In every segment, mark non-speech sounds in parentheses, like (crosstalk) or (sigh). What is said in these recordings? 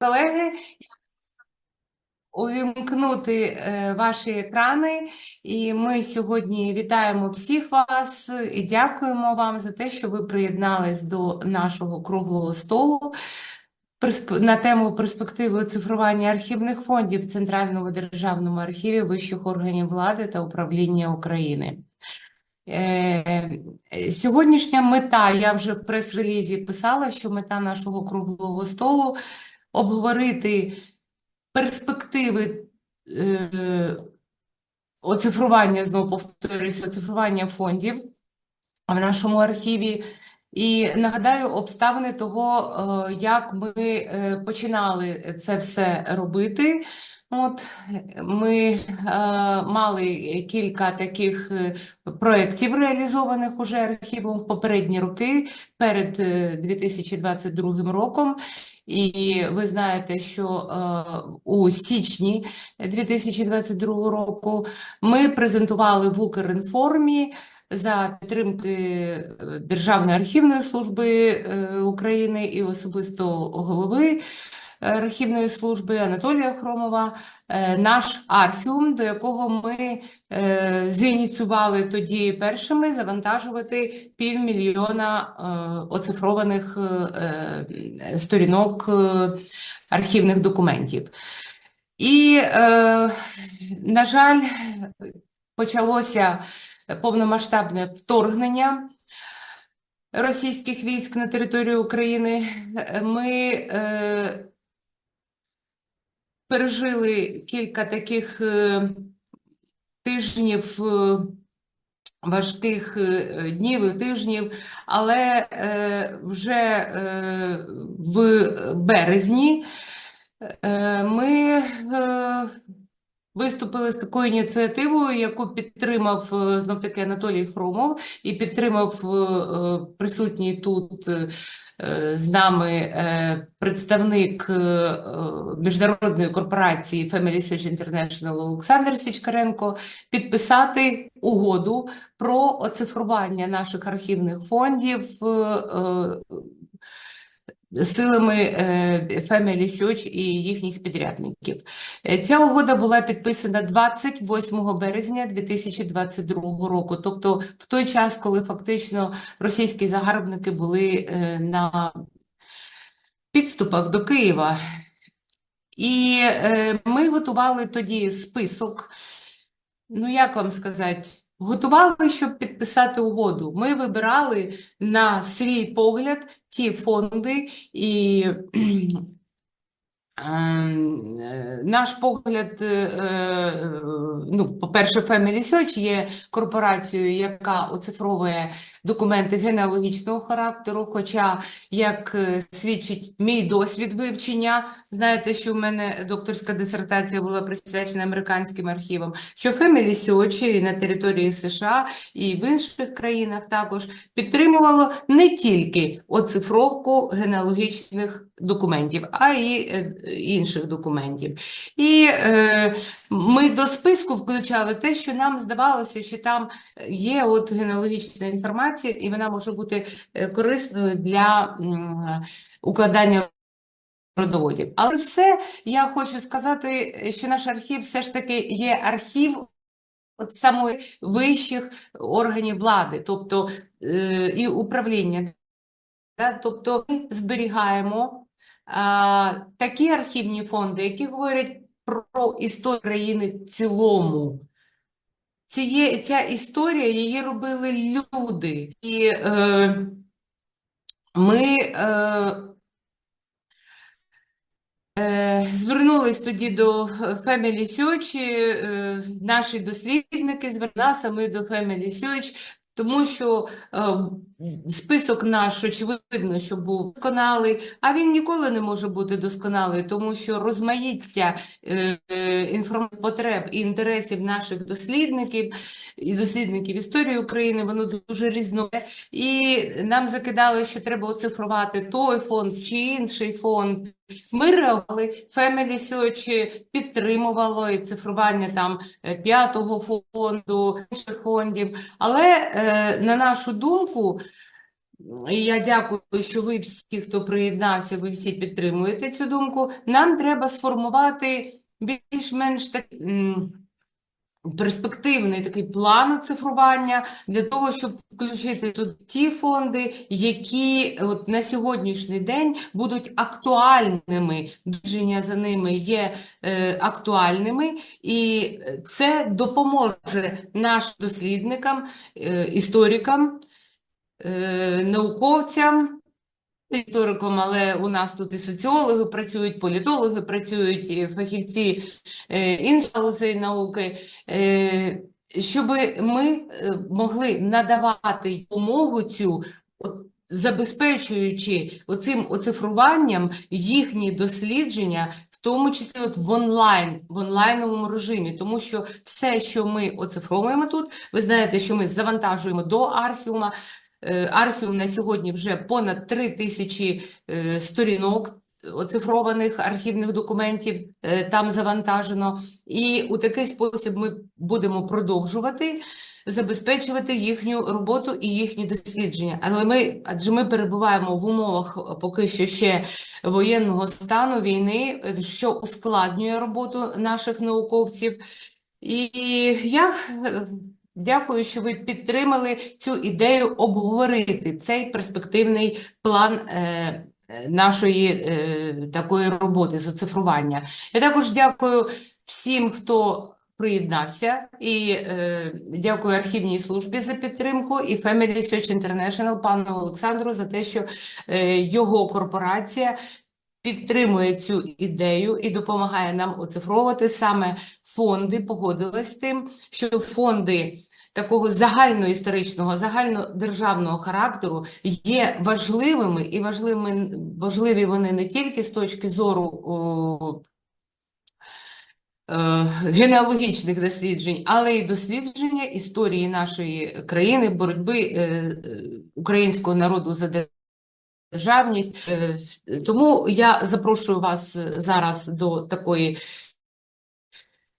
колеги, увімкнути е, ваші екрани. І ми сьогодні вітаємо всіх вас і дякуємо вам за те, що ви приєднались до нашого круглого столу на тему перспективи оцифрування архівних фондів в Центральному державному архіві вищих органів влади та управління України. Е, Сьогоднішня мета, я вже в прес-релізі писала, що мета нашого круглого столу обговорити перспективи е, оцифрування, знову повторюсь, оцифрування фондів в нашому архіві. І нагадаю обставини того, е, як ми е, починали це все робити. От ми е, мали кілька таких проєктів, реалізованих уже архівом в попередні роки перед е, 2022 роком. І ви знаєте, що е, у січні 2022 року ми презентували в Укрінформі за підтримки е, Державної архівної служби е, України і особисто голови архівної служби Анатолія Хромова е, наш архіум, до якого ми е, зініціювали тоді першими завантажувати півмільйона е, оцифрованих е, е, сторінок е, архівних документів. І, е, на жаль, почалося повномасштабне вторгнення російських військ на територію України. Ми е, пережили кілька таких е, тижнів. е, Важких е, днів і тижнів, але вже в березні ми виступили з такою ініціативою, яку підтримав е, знов-таки Анатолій Хромов і підтримав присутній тут з нами е, представник е, е, міжнародної корпорації Family Search International Олександр Січкаренко підписати угоду про оцифрування наших архівних фондів е, е, силами е, Family Search і їхніх підрядників. Е, Ця угода була підписана 28 березня 2022 року, тобто в той час, коли фактично російські загарбники були е, на підступах до Києва. І ми готували тоді список, ну як вам сказати, готували, щоб підписати угоду. Ми вибирали на свій погляд ті фонди і Наш погляд, е, е, ну, по-перше, Family Search є корпорацією, яка оцифровує документи генеалогічного характеру. Хоча, як е, свідчить мій досвід вивчення, знаєте, що в мене докторська дисертація була присвячена американським архівам, що Family Search і на території США і в інших країнах також підтримувало не тільки оцифровку генеалогічних документів, а е, інших документів. І е, ми до списку включали те, що нам здавалося, що там є от генеалогічна інформація, і вона може бути е, корисною для укладання родоводів. Але все я хочу сказати, що наш архів все ж таки є архів от саме вищих органів влади, тобто е, і управління. Тобто ми зберігаємо такі архівні фонди, які говорять про історію країни в цілому. Ціє, ця історія її робили люди. І е, ми е, е, звернулись тоді до Family Search, е, наші дослідники звернулися ми до Family Search, тому що е, список наш, очевидно, що був досконалий, а він ніколи не може бути досконалий, тому що розмаїття е, е, потреб і інтересів наших дослідників і дослідників історії України, воно дуже різне. І нам закидали, що треба оцифрувати той фонд чи інший фонд. Ми реагували, Family Search підтримувало і цифрування там е, п'ятого фонду, інших фондів. Але е, на нашу думку, і я дякую, що ви всі, хто приєднався, ви всі підтримуєте цю думку. Нам треба сформувати більш-менш так. перспективний такий план оцифрування для того, щоб включити тут ті фонди, які от на сьогоднішній день будуть актуальними, дослідження за ними є е, актуальними, і це допоможе нашим дослідникам, е, історикам, е, науковцям. Істориком, але у нас тут і соціологи працюють, політологи працюють, і фахівці е, інших галузей науки, е, щоб ми е, могли надавати умову цю, забезпечуючи оцим оцифруванням їхні дослідження, в тому числі от в онлайн, в онлайновому режимі, тому що все, що ми оцифровуємо тут, ви знаєте, що ми завантажуємо до архіума. Е, Архіум на сьогодні вже понад 3 тисячі е, сторінок оцифрованих архівних документів е, там завантажено. І у такий спосіб ми будемо продовжувати забезпечувати їхню роботу і їхні дослідження. Але ми, адже ми перебуваємо в умовах поки що ще воєнного стану війни, е, що ускладнює роботу наших науковців. І я е, дякую, що ви підтримали цю ідею обговорити цей перспективний план е, нашої е, такої роботи з оцифрування. Я також дякую всім, хто приєднався, і е, дякую архівній службі за підтримку і Family Search International пану Олександру за те, що е, його корпорація підтримує цю ідею і допомагає нам оцифровувати саме фонди, погодилась з тим, що фонди такого загальноісторичного, загальнодержавного характеру є важливими і важливими, важливі вони не тільки з точки зору о, е, генеалогічних досліджень, але й дослідження історії нашої країни, боротьби е, е, українського народу за державність. Тому я запрошую вас зараз до такої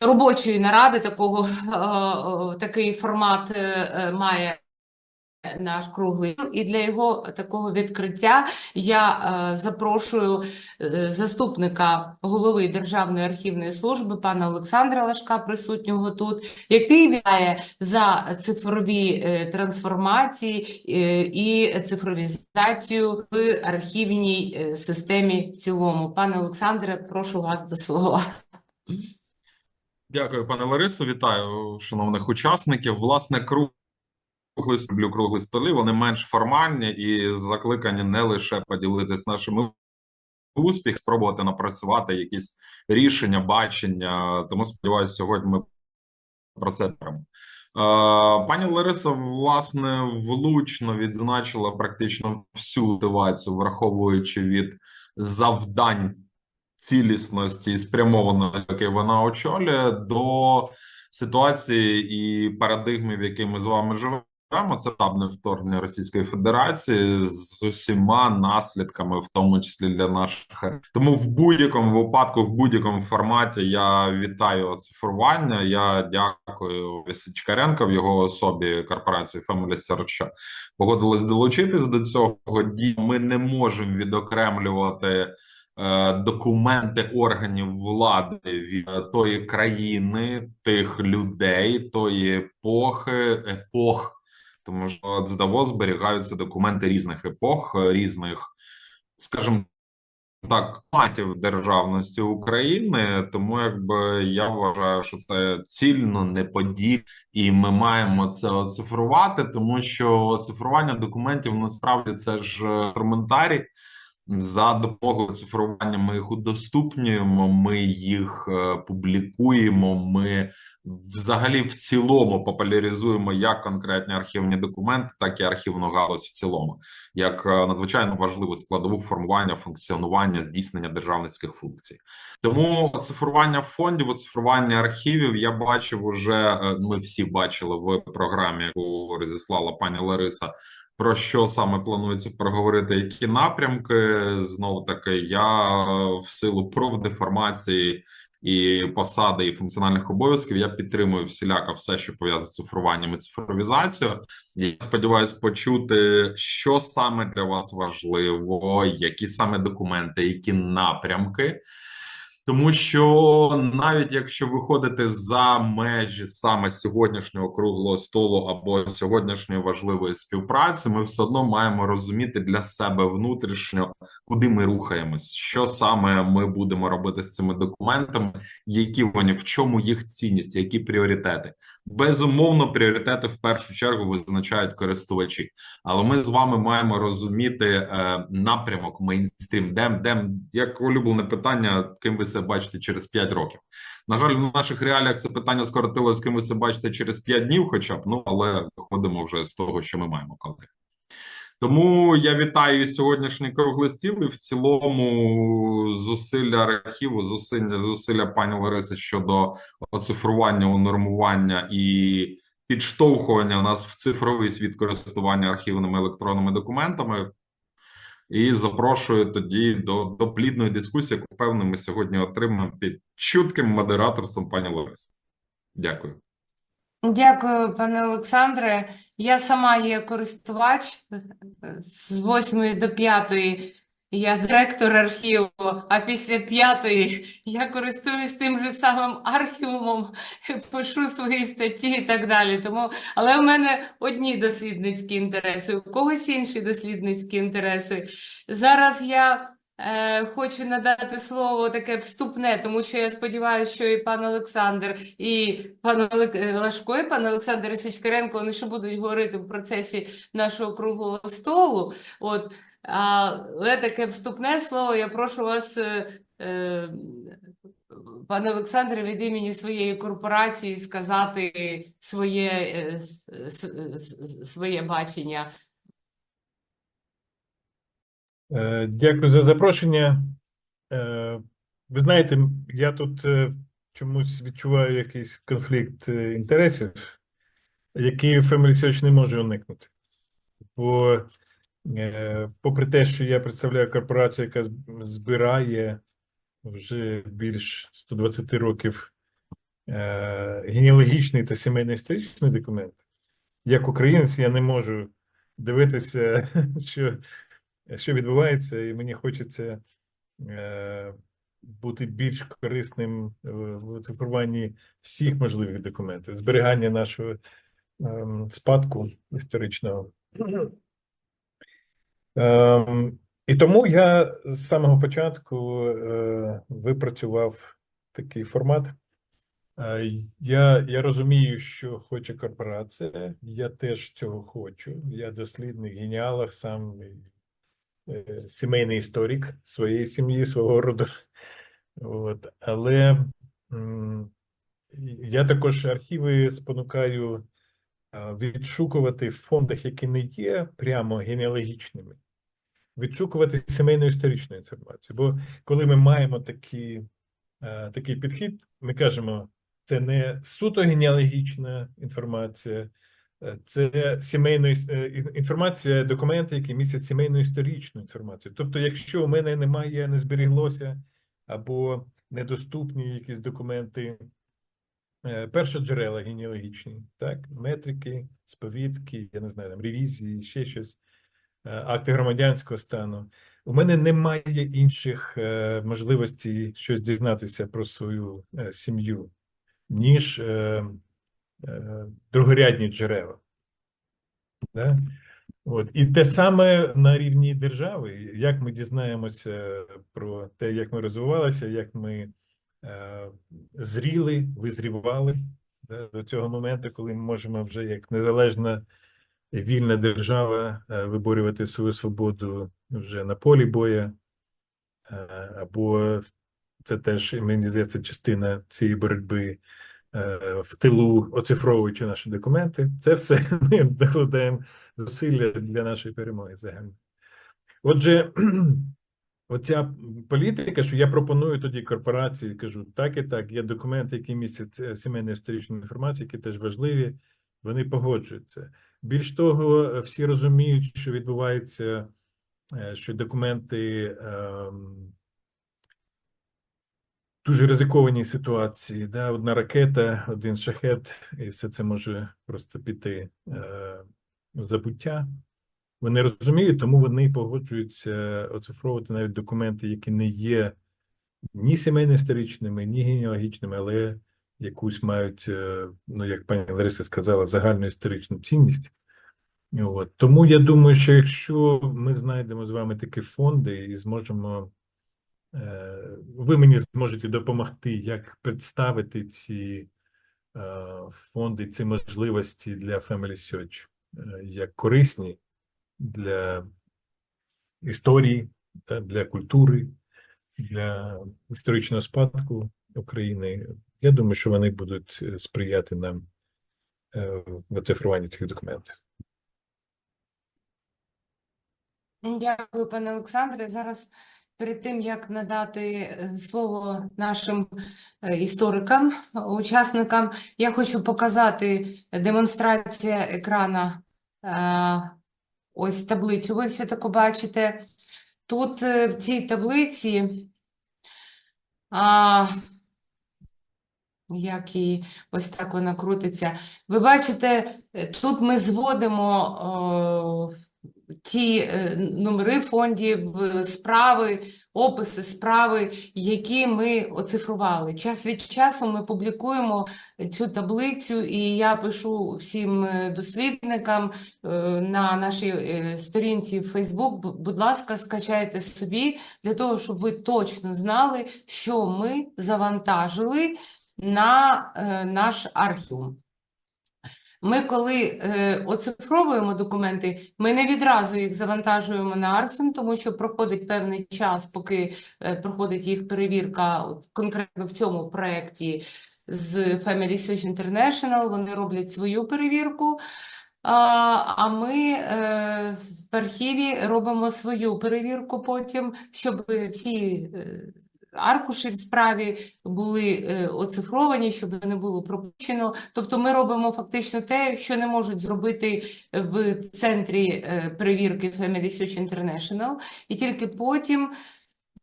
робочої наради, такого е, такий формат е, е, має наш круглий. І для його такого відкриття я е, запрошую е, заступника голови Державної архівної служби пана Олександра Лашка, присутнього тут, який відповідає за цифрові е, трансформації е, і цифровізацію в архівній е, системі в цілому. Пане Олександре, прошу вас до слова. Дякую, пане Ларисо. Вітаю шановних учасників. Власне, круглий люблю круглі столи. Вони менш формальні і закликані не лише поділитись нашими успіх, спробувати напрацювати якісь рішення, бачення. Тому сподіваюся, сьогодні ми про це говоримо. Е, Пані Лариса, власне, влучно відзначила практично всю мотивацію, враховуючи від завдань цілісності і спрямованості, яке вона очолює, до ситуації і парадигми, в якій ми з вами живемо. Це табне вторгнення Російської Федерації з усіма наслідками, в тому числі для наших. Тому в будь-якому випадку, в будь-якому форматі я вітаю оцифрування. Я дякую Чикаренко в його особі корпорації Family Search, погодились долучитись до цього. Ми не можемо відокремлювати документи органів влади від е, тої країни, тих людей, тої епохи, епох. Тому що ЦДАВО зберігаються документи різних епох, е, різних, скажімо так, матів державності України. Тому якби я вважаю, що це цільно не подій, і ми маємо це оцифрувати, тому що оцифрування документів насправді це ж е, інструментарій. За допомогою цифрування ми їх удоступнюємо, ми їх е, публікуємо. Ми взагалі в цілому популяризуємо як конкретні архівні документи, так і архівну галузь в цілому, як е, надзвичайно важливу складову формування, функціонування, здійснення державницьких функцій. Тому цифрування фондів, цифрування архівів я бачив уже. е, Ми всі бачили в програмі, яку розіслала пані Лариса. Про що саме планується проговорити? Які напрямки знову таки я е, в силу профдеформації і посади, і функціональних обов'язків, я підтримую всіляко все, що пов'язане з цифруванням і цифровізацією. Я сподіваюся почути, що саме для вас важливо, які саме документи, які напрямки. Тому що навіть якщо виходити за межі саме сьогоднішнього круглого столу або сьогоднішньої важливої співпраці, ми все одно маємо розуміти для себе внутрішньо, куди ми рухаємось, що саме ми будемо робити з цими документами, які вони, в чому їх цінність, які пріоритети. Безумовно, пріоритети в першу чергу визначають користувачі, але ми з вами маємо розуміти е, напрямок мейнстрім, де, де як улюблене питання, ким ви себе бачите через 5 років. На жаль, в наших реаліях це питання скоротилось, ким ви себе бачите через 5 днів, хоча б ну але виходимо вже з того, що ми маємо колеги. Тому я вітаю сьогоднішній круглий стіл і в цілому зусилля архіву, зусилля зусилля пані Лариси щодо оцифрування, унормування і підштовхування нас в цифровий світ користування архівними електронними документами. І запрошую тоді до, до плідної дискусії, яку певно ми сьогодні отримаємо під чутким модераторством пані Лариси. Дякую. Дякую, пане Олександре. Я сама є користувач з 8 до 5 я директор архіву, а після п'ятої я користуюсь тим же самим архівумом, пишу свої статті і так далі. Тому, але в мене одні дослідницькі інтереси, у когось інші дослідницькі інтереси. Зараз я е, хочу надати слово таке вступне, тому що я сподіваюся, що і пан Олександр, і пан е, Лашко, і пан Олександр Ісичкаренко, вони ще будуть говорити в процесі нашого круглого столу. От, але таке вступне слово, я прошу вас, е, е, пане Олександре, від імені своєї корпорації сказати своє, е, своє бачення. Дякую за запрошення. Ви знаєте, я тут чомусь відчуваю якийсь конфлікт інтересів, який Family Research не може уникнути. Бо, попри те, що я представляю корпорацію, яка збирає вже більш 120 років е, генеалогічний та сімейно-історичний документ, як українець я не можу дивитися, (laughs) що що відбувається, і мені хочеться е, бути більш корисним е, в цифруванні всіх можливих документів, зберігання нашого ем, спадку історичного. (clears throat) Ем, і тому я з самого початку е, випрацював такий формат. Е, Я, я розумію, що хоче корпорація, я теж цього хочу. Я дослідник, генеалог сам е, сімейний історик своєї сім'ї, свого роду. От. Але я також архіви спонукаю відшукувати в фондах, які не є прямо генеалогічними, відшукувати сімейну історичну інформацію. Бо коли ми маємо такі, е, такий підхід, ми кажемо, це не суто генеалогічна інформація, е, це сімейно інформація, документи, які містять сімейну історичну інформацію. Тобто, якщо у мене немає, не зберіглося або недоступні якісь документи, е, першоджерела генеалогічні, так, метрики, сповідки, я не знаю, там ревізії, ще щось, е, акти громадянського стану. У мене немає інших е, можливостей щось дізнатися про свою е, сім'ю, ніж е, е, другорядні джерела. Да? От. І те саме на рівні держави, як ми дізнаємося про те, як ми розвивалися, як ми е, зріли, визрівали да, до цього моменту, коли ми можемо вже як незалежна вільна держава е, виборювати свою свободу вже на полі боя, е, або це теж, мені здається, частина цієї боротьби е, в тилу, оцифровуючи наші документи. Це все (laughs) ми докладаємо зусилля для нашої перемоги загально. Отже, (clears throat) оця політика, що я пропоную тоді корпорації, кажу, так і так, є документи, які містять сімейну історичну інформацію, які теж важливі, вони погоджуються. Більш того, е, всі розуміють, що відбувається, е, що документи ем, дуже ризикованій ситуації. Да? Одна ракета, один шахет, і все це може просто піти е, в забуття. Вони розуміють, тому вони погоджуються оцифровувати навіть документи, які не є ні сімейно-історичними, ні генеалогічними, але якусь мають, е, ну як пані Лариса сказала, загальну історичну цінність. От. Тому я думаю, що якщо ми знайдемо з вами такі фонди і зможемо, е, ви мені зможете допомогти, як представити ці е, фонди, ці можливості для Family Search як корисні для історії, для культури, для історичного спадку України. Я думаю, що вони будуть е, сприяти нам е, в оцифруванні цих документів. Дякую, пане Олександре. Зараз перед тим, як надати е, слово нашим історикам, учасникам, я хочу показати демонстрація екрана. Ось таблицю. Ви все таку бачите. Тут в цій таблиці, як її, ось так вона крутиться. Ви бачите, е, тут ми зводимо о, ті е, номери фондів, е, справи, описи справи, які ми оцифрували. Час від часу ми публікуємо цю таблицю, і я пишу всім е, дослідникам е, на нашій е, сторінці в Facebook, будь ласка, скачайте собі для того, щоб ви точно знали, що ми завантажили на е, наш архів. Ми коли е, оцифровуємо документи, ми не відразу їх завантажуємо на Архім, тому що проходить певний час, поки е, проходить їх перевірка, от, конкретно в цьому проєкті з Family Search International, вони роблять свою перевірку. А, а ми е, в архіві робимо свою перевірку потім, щоб всі е, аркуші в справі були е, оцифровані, щоб не було пропущено. Тобто ми робимо фактично те, що не можуть зробити в центрі е, перевірки Family Search International, і тільки потім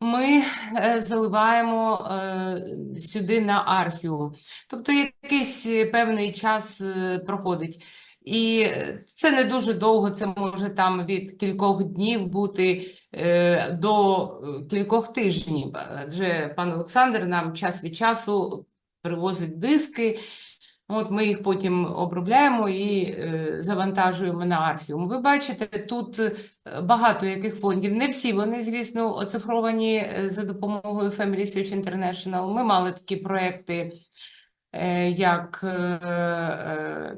ми е, заливаємо е, сюди на архіум. Тобто якийсь е, певний час е, проходить. І це не дуже довго, це може там від кількох днів бути е, до е, кількох тижнів. Адже пан Олександр нам час від часу привозить диски. От ми їх потім обробляємо і е, завантажуємо на архіум. Ви бачите, тут е, багато яких фондів. Не всі вони, звісно, оцифровані е, за допомогою Family Search International. Ми мали такі проекти, е, як е,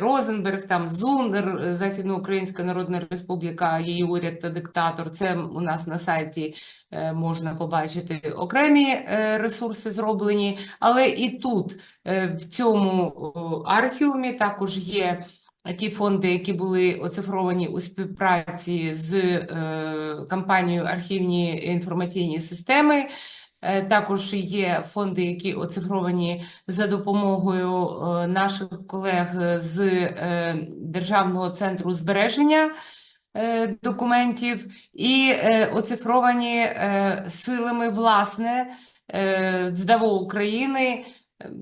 Розенберг, там ЗУН, Західноукраїнська Народна Республіка, її уряд та диктатор. Це у нас на сайті е, можна побачити окремі е, ресурси зроблені, але і тут, е, в цьому архіумі, також є ті фонди, які були оцифровані у співпраці з е, компанією Архівні інформаційні системи. Е, Також є фонди, які оцифровані за допомогою е, наших колег з е, Державного центру збереження документів і оцифровані силами, власне, е, України, ем,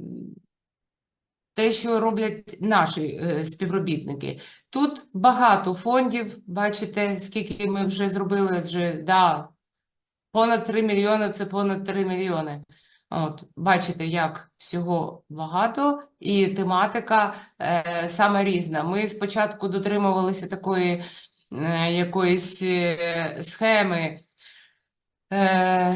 те, що роблять наші співробітники. Тут багато фондів, бачите, скільки ми вже зробили, вже, да, понад 3 мільйони – це понад 3 мільйони. От, бачите, як всього багато, і тематика е, саме різна. Ми спочатку дотримувалися такої е, якоїсь е, схеми. Е,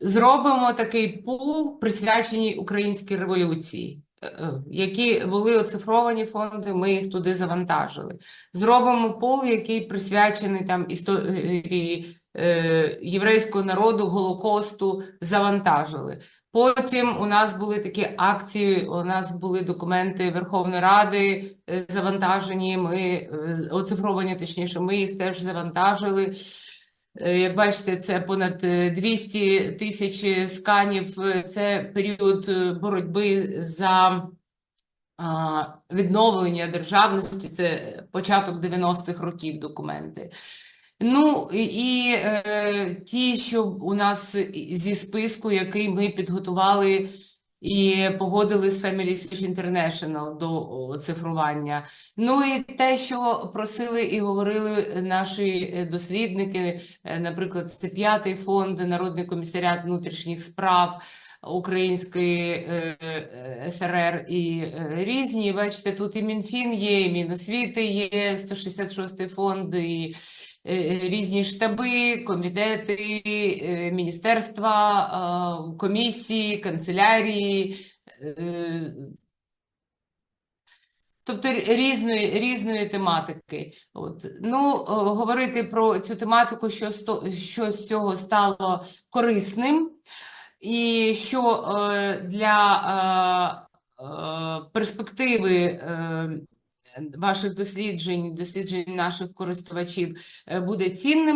зробимо такий пул, присвячений українській революції. е, е, Які були оцифровані фонди, ми їх туди завантажили. Зробимо пул, який присвячений там історії єврейського народу, Голокосту, завантажили. Потім у нас були такі акції, у нас були документи Верховної Ради е, завантажені, ми е, оцифровані, точніше, ми їх теж завантажили. Е, Як бачите, це понад е, 200 тисяч сканів. Е, Це період е, боротьби за відновлення державності. Це початок 90-х років документи. Ну і е, ті, що у нас зі списку, який ми підготували і погодили з Family Research International до оцифрування. Ну і те, що просили і говорили наші е, дослідники, е, наприклад, це п'ятий фонд, Народний комісаріат внутрішніх справ. Української е, СРР і різні. Бачите, тут і Мінфін є, і Міносвіти є, 166 фонд, і різні штаби, комітети, е, міністерства, е, комісії, канцелярії. е, Тобто різної, різної тематики. От. Ну, е, говорити про цю тематику, що, що з цього стало корисним, і що е, для е, е, перспективи е, ваших досліджень, досліджень наших користувачів е, буде цінним.